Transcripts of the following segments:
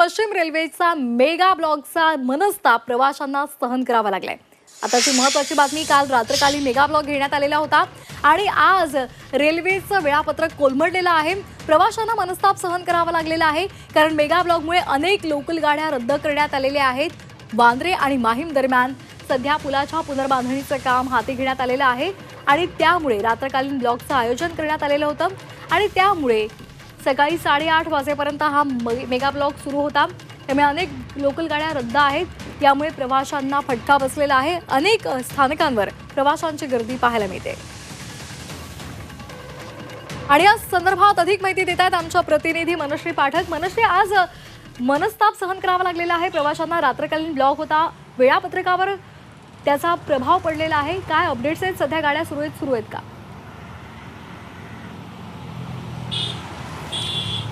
पश्चिम रेल्वेचा मेगा ब्लॉकचा मनस्ताप प्रवाशांना सहन करावा लागलाय. आताची महत्वाची बातमी काल रात्रकाली मेगा ब्लॉक घेण्यात आलेला होता. आणि आज रेल्वेचं वेळापत्रक कोलमडलेलं आहे. प्रवाशांना मनस्ताप सहन करावा लागलेला आहे. कारण मेगा ब्लॉकमुळे अनेक लोकल गाड्या रद्द करण्यात आलेल्या आहेत. वांद्रे आणि माहीम दरम्यान सध्या पुलाच्या पुनर्बांधणीचं काम हाती घेण्यात आलेलं आहे. आणि त्यामुळे रात्रकालीन ब्लॉकचं आयोजन करण्यात आलेलं होतं. आणि त्यामुळे सकाळी साडेआठ वाजेपर्यंत हा मेगा ब्लॉक सुरू होता. त्यामुळे अनेक लोकल गाड्या रद्द आहेत. यामुळे प्रवाशांना फटका बसलेला आहे. अनेक स्थानकांवर प्रवाशांची गर्दी पाहायला मिळते. आणि या संदर्भात अधिक माहिती देत आहेत आमच्या प्रतिनिधी मनश्री पाठक. मनश्री आज मनस्ताप सहन करावा लागलेला आहे. प्रवाशांना रात्रकालीन ब्लॉक होता. वेळापत्रकावर त्याचा प्रभाव पडलेला आहे. काय अपडेट्स आहेत? सध्या गाड्या सुरू आहेत सुरू आहेत का?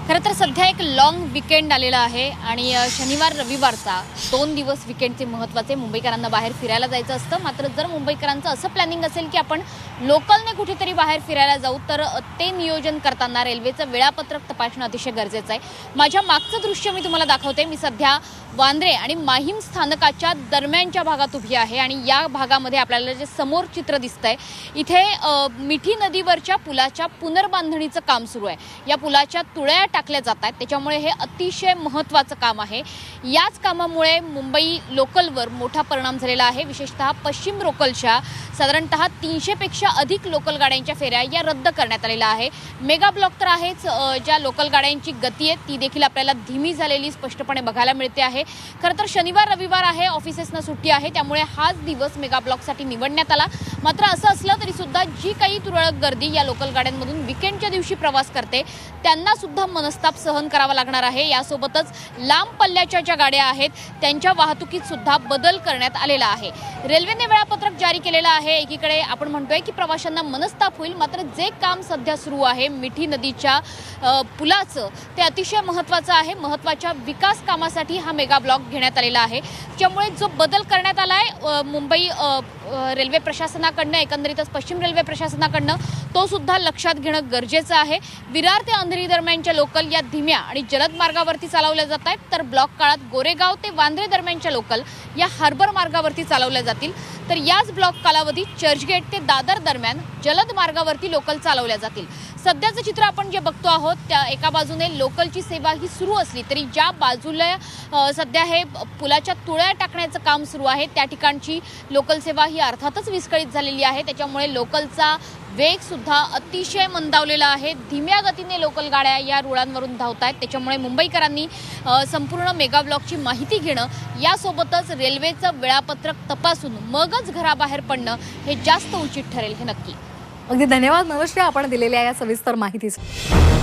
खरं तर सध्या एक लॉंग विकेंड आलेला आहे आणि शनिवार रविवारचा दोन दिवस विकेंडचे महत्त्वाचे मुंबईकरांना बाहेर फिरायला जायचं असतं. मात्र जर मुंबईकरांचं असं प्लॅनिंग असेल की आपण लोकलने कुठेतरी बाहेर फिरायला जाऊ तर ते नियोजन करताना रेल्वेचं वेळापत्रक तपासणं अतिशय गरजेचं आहे. माझ्या मागचं दृश्य मी तुम्हाला दाखवते. मी सध्या वांद्रे आणि माहीम स्थानकाच्या दरम्यानच्या भागात उभी आहे आणि या भागामध्ये आपल्याला जे समोर चित्र दिसतंय इथे मिठी नदीवरच्या पुलाच्या पुनर्बांधणीचं काम सुरू आहे. या पुलाच्या तुळ्या टाकल्या जात आहेत. त्याच्यामुळे हे अतिशय महत्त्वाचं काम आहे. याच कामामुळे मुंबई लोकलवर मोठा परिणाम झालेला आहे. विशेषतः पश्चिम लोकलच्या साधारणतः तीनशेपेक्षा अधिक लोकल गाड्यांच्या फेऱ्या या रद्द करण्यात आलेल्या आहे. मेगा ब्लॉक तर आहेच ज्या लोकल गाड्यांची गती आहे ती देखील आपल्याला धीमी झालेली स्पष्टपणे बघायला मिळते आहे. खरं तर शनिवार रविवार आहे ऑफिसेसना सुट्टी आहे त्यामुळे हाच दिवस मेगा ब्लॉकसाठी निवडण्यात आला. मात्र असं असलं तरी सुद्धा जी काही तुरळक गर्दी या लोकल गाड्यांमधून विकेंडच्या दिवशी प्रवास करते त्यांना सुद्धा मनस्ताप सहन करावा लागणार आहे. यासोबतच लांब पल्ल्याच्या ज्या गाड्या आहेत त्यांच्या वाहतुकीत सुद्धा बदल करण्यात आलेला आहे. रेल्वेने वेळापत्रक जारी केलेलं आहे. एकीकडे आपण म्हणतोय की प्रवाशांना मनस्ताप होईल मात्र जे काम सध्या सुरू आहे मिठी नदीच्या पुलाचं ते अतिशय महत्त्वाचं आहे. महत्त्वाच्या विकास कामासाठी हा मेगा ब्लॉक घेण्यात आलेला आहे. त्यामुळे जो बदल करण्यात आला आहे मुंबई रेल्वे प्रशासनाकडनं एकंदरीतच पश्चिम रेल्वे प्रशासनाकडनं तो सुद्धा लक्षात घेणं गरजेचं आहे. विरार ते अंधेरी दरम्यानच्या लोकल या धीम्या आणि जलद मार्गावरती चालवल्या जात आहेत. तर ब्लॉक काळात गोरेगाव ते वांद्रे दरम्यानच्या लोकल या हार्बर मार्गावरती चालवल्या जातील. तर याच ब्लॉक कालावधीत चर्चगेट ते दादर दरम्यान जलद मार्गावरती लोकल चालवल्या जातील. सध्याचं चित्र आपण जे बघतो आहोत त्या एका बाजूने लोकलची सेवा ही सुरू असली तरी ज्या बाजूला सध्या हे पुलाच्या तुळ्या टाकण्याचं काम सुरू आहे त्या ठिकाणची लोकल सेवा ही अर्थातच विस्कळीत झालेली आहे. त्याच्यामुळे लोकलचा वेग सुद्धा अतिशय मंदावलेला आहे. धीम्या गतीने लोकल गाड्या या रुळांवरून धावत आहेत त्याच्यामुळे मुंबईकरांनी संपूर्ण मेगा ब्लॉकची माहिती घेणं यासोबतच रेल्वेचं वेळापत्रक तपासून मगच घराबाहेर पडणं हे जास्त उचित ठरेल हे नक्की. अगदी धन्यवाद. मनश्री आपण दिलेल्या या सविस्तर माहितीसाठी.